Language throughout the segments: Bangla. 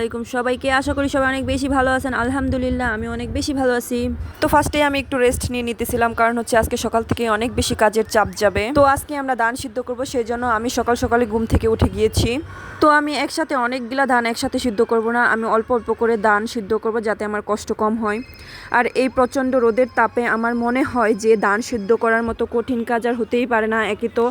আলাইকুম সবাইকে। আশা করি সবাই অনেক বেশি ভালো আছেন। আলহামদুলিল্লাহ, আমি অনেক বেশি ভালো আছি। তো ফার্স্টে আমি একটু রেস্ট নিয়ে নিতেছিলাম, কারণ হচ্ছে আজকে সকাল থেকে অনেক বেশি কাজের চাপ যাবে। তো আজকে আমরা ধান সিদ্ধ করব, সেই জন্য আমি সকাল সকালে ঘুম থেকে উঠে গিয়েছি। তো আমি একসাথে অনেকগুলা ধান একসাথে সিদ্ধ করব না, আমি অল্প অল্প করে ধান সিদ্ধ করব যাতে আমার কষ্ট কম হয়। আর এই প্রচণ্ড রোদের তাপে আমার মনে হয় যে ধান সিদ্ধ করার মতো কঠিন কাজ আর হতেই পারে না। একে তো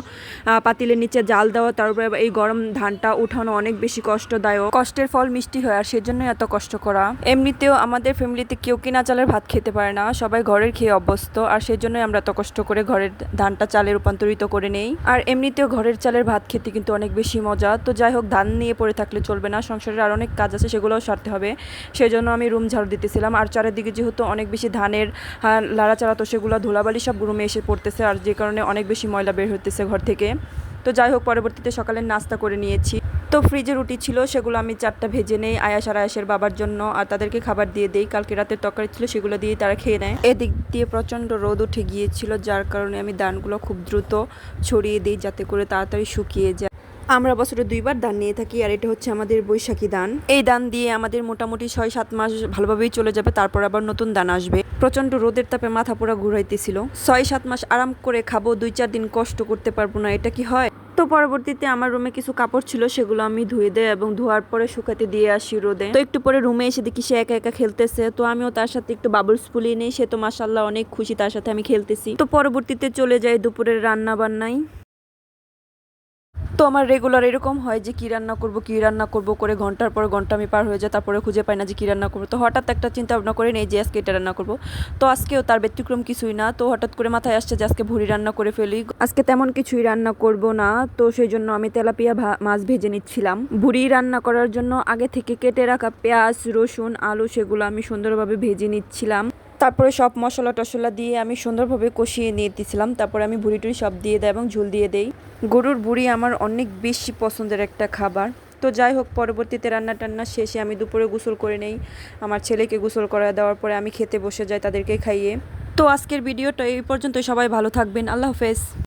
পাতিলের নিচে জাল দেওয়া, তারপরে আবার এই গরম ধানটা উঠানো অনেক বেশি কষ্টদায়ক। কষ্টের ফল মিষ্টি হয় আর সেজন্যই এত কষ্ট করা। এমনিতেও আমাদের ফ্যামিলিতে কেউ কিনা চালের ভাত খেতে পারে না সবাই ঘরের খেয়ে অভ্যস্ত আর সেজন্যই আমরা এত কষ্ট করে ঘরের ধানটা চালে রূপান্তরিত করে নেই। আর এমনিতেও ঘরের চালের ভাত খেতে কিন্তু অনেক বেশি মজা তো যাই হোক ধান নিয়ে পড়ে থাকলে চলবে না সংসারের আর অনেক কাজ আছে সেগুলোও সারতে হবে। সেজন্য আমি রুম ঝাড়ু দিতেছিলাম আর চারিদিকে যেহেতু অনেক বেশি ধানের আহ, লাড়াচাড়া তো সেগুলো ধুলাবালি সব রুমে এসে পড়তেছে আর যে কারণে অনেক বেশি ময়লা বের হতেছে ঘর থেকে। তো যাই হোক পরবর্তীতে সকালের নাস্তা করে নিয়েছি। তো ফ্রিজে রুটি ছিল, সেগুলো আমি চারটা ভেজে নেই। আয়াস আর আয়াসের বাবার জন্য, আর তাদেরকে খাবার দিয়ে দেই। কালকে রাতের তরকারি ছিল, সেগুলো দিয়ে তারা খেয়ে নেয়। এদিক দিয়ে প্রচণ্ড রোদ উঠে গিয়েছিল, যার কারণে আমি ধানগুলো খুব দ্রুত ছড়িয়ে দিই, যাতে করে তাড়াতাড়ি শুকিয়ে যায়। আমরা বছরে দুইবার ধান নিয়ে থাকি, আর এটা হচ্ছে আমাদের বৈশাখী ধান এই ধান দিয়ে আমাদের মোটামুটি ছয় সাত মাস ভালোভাবেই চলে যাবে, তারপর আবার নতুন ধান আসবে। প্রচণ্ড রোদের তাপে মাথা পোড়া ঘুরাইতেছিল। ছয় সাত মাস আরাম করে খাব, দুই চার দিন কষ্ট করতে পারব না, এটা কি হয়? তো পরবর্তীতে আমার রুমে কিছু কাপড় ছিল, সেগুলো আমি ধুয়ে দেয় এবং ধোয়ার পরে শুকাতে দিয়ে আসি রোদে। তো একটু পরে রুমে এসে দেখি সে একা একা খেলতেছে। তো আমিও তার সাথে একটু বাবলস ফুলিয়ে নিই। সে তো মাসাল্লাহ অনেক খুশি তার সাথে আমি খেলতেছি। তো পরবর্তীতে চলে যাই দুপুরের রান্না বান্নায় তো আমার রেগুলার এরকম হয় যে কী রান্না করব, কী রান্না করব করে ঘণ্টার পর ঘণ্টা আমি পার হয়ে যায় তারপরে খুঁজে পাই না যে কী রান্না করব। তো হঠাৎ একটা চিন্তা ভাবনা করে নেই যে আজকে এটা রান্না করব। তো আজকেও তার ব্যতিক্রম কিছুই না। তো হঠাৎ করে মাথায় আসছে যে আজকে ভুড়ি রান্না করে ফেলি। আজকে তেমন কিছুই রান্না করব না। তো সেই জন্য আমি তেলাপিয়া মাছ ভেজে নিচ্ছিলাম। ভুড়ি রান্না করার জন্য আগে থেকে কেটে রাখা পেঁয়াজ, রসুন, আলু সেগুলো আমি সুন্দরভাবে ভেজে নিচ্ছিলাম। তারপরে সব মশলা টশলা দিয়ে আমি সুন্দরভাবে কষিয়ে নিয়ে দিয়েছিলাম তারপরে আমি ভুড়ি টুড়ি সব দিয়ে দেয় এবং ঝুল দিয়ে দেই। গরুর বুড়ি আমার অনেক বেশি পছন্দের একটা খাবার। তো যাই হোক, পরবর্তীতে রান্না টান্না শেষে আমি দুপুরে গোসল করে নেই। আমার ছেলেকে গোসল করা দেওয়ার পরে আমি খেতে বসে যাই তাদেরকে খাইয়ে। তো আজকের ভিডিওটা এই পর্যন্ত সবাই ভালো থাকবেন। আল্লাহ হাফেজ।